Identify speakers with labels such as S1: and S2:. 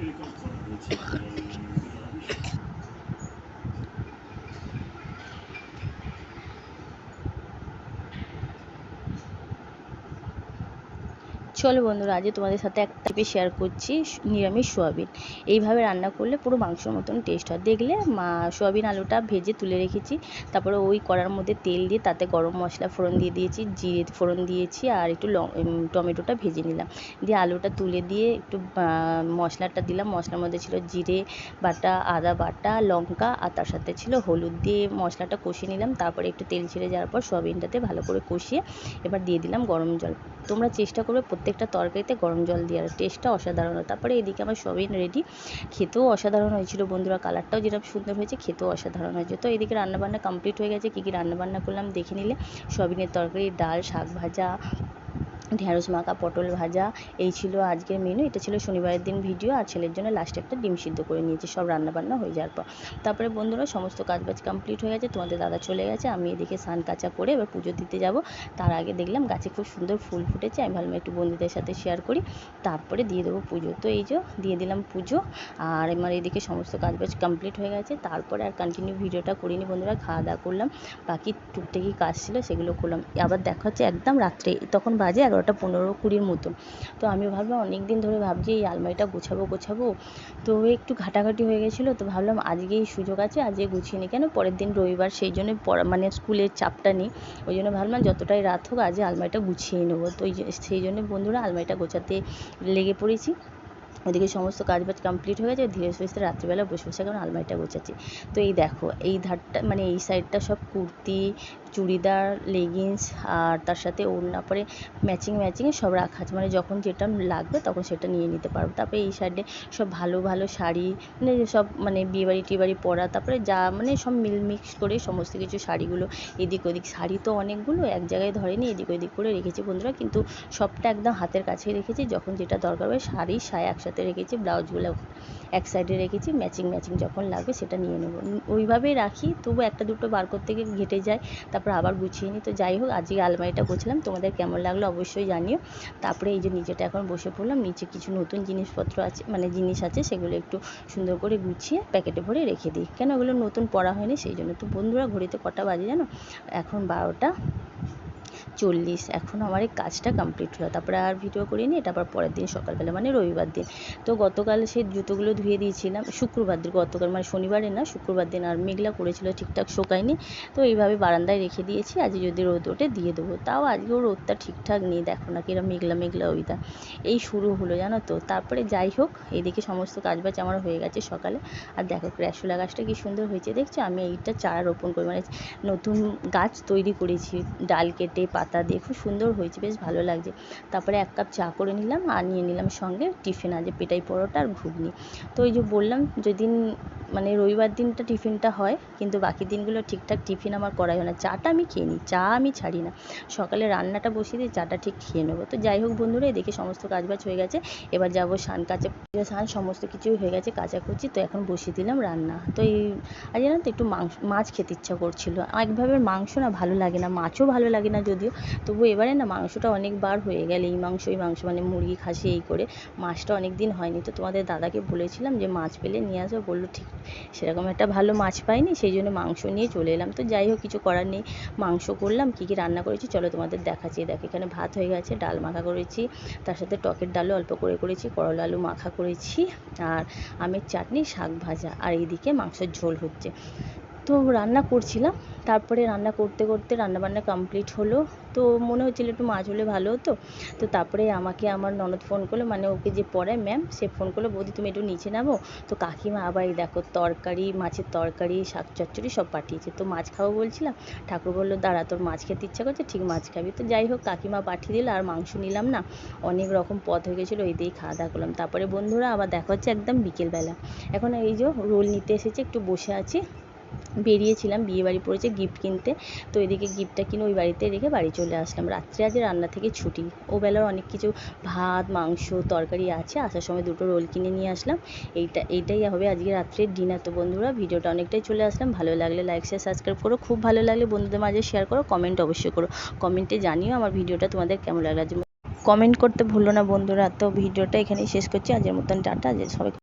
S1: или как? চলো বন্ধুরা, আজকে তোমাদের সাথে একটা রেসিপি শেয়ার করছি, নিরামিষ সোয়াবিন। এইভাবে রান্না করলে পুরো মাংসর মতন টেস্ট হয়। দেখলে মা, সোয়াবিন আলুটা ভেজে তুলে রেখেছি, তারপরে ওই কড়ার মধ্যে তেল দিয়ে তাতে গরম মশলা ফোড়ন দিয়ে দিয়েছি, জিরে ফোড়ন দিয়েছি, আর একটু টমেটোটা ভেজে নিলাম। দিয়ে আলুটা তুলে দিয়ে একটু মশলাটা দিলাম। মশলার মধ্যে ছিল জিরে বাটা, আদা বাটা, লঙ্কা, আর তার সাথে ছিল হলুদ দিয়ে মশলাটা কষিয়ে নিলাম। তারপরে একটু তেল ছেড়ে যাওয়ার পর সোয়াবিনটাতে ভালো করে কষিয়ে এবার দিয়ে দিলাম গরম জল। তোমরা চেষ্টা করবে প্রত্যেকটা তরকারিতে গরম জল দিয়ে দেওয়ার টেস্টটা অসাধারণ। তারপরে এদিকে আমার সবই রেডি খেতেও অসাধারণ হয়েছিল বন্ধুরা কালারটাও যেরকম সুন্দর হয়েছে, খেতেও অসাধারণ হয়েছে। তো এদিকে রান্নাবান্না কমপ্লিট হয়ে গেছে, কী কী রান্নাবান্না করলাম দেখে নিলে। সবিনের তরকারি, ডাল, শাক ভাজা ঢ্যাঁড়স মাখা পটল ভাজা, এই ছিল আজকের মেনু এটা ছিল শনিবারের দিন ভিডিও আর ছেলের জন্য লাস্টে একটা ডিম সিদ্ধ করে নিয়েছি। সব রান্নাবান্না হয়ে যাওয়ার পর। তারপরে বন্ধুরা, সমস্ত কাজ বাজ কমপ্লিট হয়ে গেছে। তোমাদের দাদা চলে গেছে। আমি এদিকে স্নান কাচা করে এবার পুজো দিতে যাব। তার আগে দেখলাম গাছে খুব সুন্দর ফুল ফুটেছে। আমি ভাবলাম একটু বন্ধুদের সাথে শেয়ার করি। তারপরে দিয়ে দেবো পুজো। তো এই যে, দিয়ে দিলাম পুজো। আর আমার এদিকে সমস্ত কাজ বাজ কমপ্লিট হয়ে গেছে। তারপরে আর কন্টিনিউ ভিডিওটা করিনি বন্ধুরা। খাওয়া দাওয়া করলাম। বাকি টুকটাকি কাজ ছিল, সেগুলো করলাম। আবার দেখা হচ্ছে একদম রাত্রে। তখন বাজে এগারো এগারোটা পনেরো কুড়ির মতো। তো আমি ভাবলাম অনেক দিন ধরে ভাবছি এই আলমারিটা গোছাবো গোছাবো। তো একটু ঘাটাঘাটি হয়ে গেছিল, তো ভাবলাম আজকেই সুযোগ আছে, আজকে গুছিয়ে নিই। কেন? পরের দিন রবিবার, সেই জন্য মানে স্কুলের চাপটা নেই। ওই জন্য ভাবলাম যতটাই রাত হোক আজকে আলমারিটা গুছিয়ে নেব। তো সেই জন্য বন্ধুরা আলমারিটা গোছাতে লেগে পড়েছি। ওদিকে সমস্ত কাজ বাজ কমপ্লিট হয়ে গেছে, ধীরে সুস্থে রাত্রিবেলা বসে বসে এখন আলমারিটা গোছাচ্ছি। তো এই দেখো, এই ধারটা মানে এই সাইডটা সব কুর্তি, চুড়িদার লেগিংস আর তার সাথে ওড়না পরে ম্যাচিং ম্যাচিংয়ে সব রাখা আছে। মানে যখন যেটা লাগবে তখন সেটা নিয়ে নিতে পারব। তারপরে এই সাইডে সব ভালো ভালো শাড়ি মানে সব মানে বিয়েবাড়ি টিবাড়ি পরা, তারপরে যা মানে সব মিল মিক্স করে সমস্ত কিছু শাড়িগুলো এদিক ওদিক। শাড়ি তো অনেকগুলো, এক জায়গায় ধরেনি, এদিক ওদিক করে রেখেছি বন্ধুরা। কিন্তু সবটা একদম হাতের কাছেই রেখেছি। যখন যেটা দরকার হবে শাড়ি, সায়া একসাথে রেখেছি, ব্লাউজগুলো এক সাইডে রেখেছি ম্যাচিং ম্যাচিং যখন লাগবে সেটা নিয়ে নেব। ওইভাবেই রাখি তবু একটা দুটো বার করতে গিয়ে ঘেটে যায়, তারপর আবার গুছিয়ে নিই। তো যাই হোক, আজকে আলমারিটা গোছালাম, তোমাদের কেমন লাগল অবশ্যই জানিও। তারপরে এই যে নিচেটা এখন বসে পড়লাম, নিচে কিছু নতুন জিনিসপত্র আছে মানে জিনিস আছে, সেগুলো একটু সুন্দর করে গুছিয়ে প্যাকেটে ভরে রেখে দিই। কেন ওগুলো নতুন পড়া হয়নি, সেই জন্য। তো বন্ধুরা, ঘড়িতে কটা বাজে জানো? এখন বারোটা। চল্লিশ। এখন আমার এই কাজটা কমপ্লিট হলো। তারপরে আর ভিডিও করিনি, এটা আবার পরের দিন সকালবেলা মানে রবিবার দিন। তো গতকাল সেই জুতোগুলো ধুয়ে দিয়েছিলাম, শুক্রবার দিন, গতকাল মানে শনিবারে না, শুক্রবার দিন আর মেঘলা করেছিল, ঠিকঠাক শোকায়নি। তো এইভাবে বারান্দায় রেখে দিয়েছি আজ যদি রোদ ওঠে দিয়ে দেবো। তাও আজকেও রোদটা ঠিকঠাক নেই, দেখো না কিরম মেঘলা মেঘলা ওইটা এই শুরু হলো, জানো তো? তারপরে যাই হোক এদিকে সমস্ত কাজবাজ আমার হয়ে গেছে সকালে। আর দেখো, ক্র্যাশুলা গাছটা কি সুন্দর হয়েছে, দেখছ? আমি এইটা চারা রোপণ করি মানে নতুন গাছ তৈরি করেছি, ডাল কেটে পাতা দিয়ে। খুব সুন্দর হয়েছে, বেশ ভালো লাগছে। তারপরে এক কাপ চা করে নিলাম আর নিয়ে নিলাম সঙ্গে টিফিন আছে পেটাই পরোটা আর ঘুগনি। তো ওই যে বললাম, যেদিন মানে রবিবার দিনটা টিফিনটা হয়, কিন্তু বাকি দিনগুলো ঠিকঠাক টিফিন আমার করাই হয় না। চাটা আমি খেয়ে নিই, চা আমি ছাড়ি না। সকালে রান্নাটা বসিয়ে দিয়ে চাটা ঠিক খেয়ে নেব। তো যাই হোক বন্ধুরা, এদিকে সমস্ত কাজবাজ হয়ে গেছে। এবার যাব সান কাচা সান সমস্ত কিছুই হয়ে গেছে কাঁচা করছি তো এখন বসিয়ে দিলাম রান্না। তো এই আজ জানো তো একটু মাংস, মাছ খেতে ইচ্ছা করছিল। একভাবে মাংস না ভালো লাগে না, মাছও ভালো লাগে না যদিও। তবু এবারে না মাংসটা অনেকবার হয়ে গেলে, এই মাংস এই মাংস মানে মুরগি খাসি এই করে। মাছটা অনেক দিন হয়নি। তো তোমাদের দাদাকে বলেছিলাম যে মাছ পেলে নিয়ে আসো, বলল ঠিক সেরকম একটা ভালো মাছ পাইনি, সেই জন্য মাংস নিয়ে চলে এলাম। তো যাই হোক, কিছু করার নেই। মাংস করলাম, কী কী রান্না করেছি চলো তোমাদের দেখাচ্ছি। দেখো, এখানে ভাত হয়ে গেছে, ডাল মাখা করেছি, তার সাথে টকের ডালও অল্প করে করেছি, করলা আলু মাখা করেছি, আর আমের চাটনি, শাক ভাজা, আর এইদিকে মাংসের ঝোল হচ্ছে। তো রান্না করছিলাম, তারপরে রান্না করতে করতে রান্নাবান্না কমপ্লিট হলো। তো মনে হচ্ছিল একটু মাছ হলে ভালো হতো। তো তারপরে আমাকে আমার ননদ ফোন করল মানে ওকে যে পড়ায় ম্যাম সে ফোন করল, বৌদি, তুমি একটু নিচে নামো। তো কাকিমা আবার এই দেখো তরকারি, মাছের তরকারি, শাক চচ্চড়ি সব পাঠিয়েছে। তো মাছ খাব বলছিলাম, ঠাকুর বলল, দাঁড়া, তোর মাছ খেতে ইচ্ছা করছে, ঠিক মাছ খাবি। তো যাই হোক, কাকিমা পাঠিয়ে দিল, আর মাংস নিলাম না। অনেক রকম পথ হয়ে গেছিল, এই দিয়েই খাওয়া দাওয়া করলাম। তারপরে বন্ধুরা আবার দেখা হচ্ছে একদম বিকেলবেলা। এখন এই যে রোল নিতে এসেছে, একটু বসে আছি। বেরিয়েছিলাম বিয়ে বাড়ি পড়েছে গিফট কিনতে। তো এদিকে গিফটটা কিনে ওই বাড়িতে রেখে বাড়ি চলে আসলাম। রাত্রে আজ রান্না থেকে ছুটি। ও বেলার অনেক কিছু, ভাত, মাংস, তরকারি আছে। আসার সময় দুটো রোল কিনে নিয়ে আসলাম। এইটা, এইটাই হবে আজকে রাত্রের ডিনার তো বন্ধুরা, ভিডিওটা অনেকটাই চলে আসলাম। ভালো লাগলে লাইক শেয়ার সাবস্ক্রাইব করো। খুব ভালো লাগলে বন্ধুদের মাঝে শেয়ার করো কমেন্ট অবশ্যই করো। কমেন্টে জানিও আমার ভিডিওটা তোমাদের কেমন লাগল। কমেন্ট করতে ভুলো না বন্ধুরা। তো ভিডিওটা এখানেই শেষ করছি। আজের মতন টাটা। যে সবাই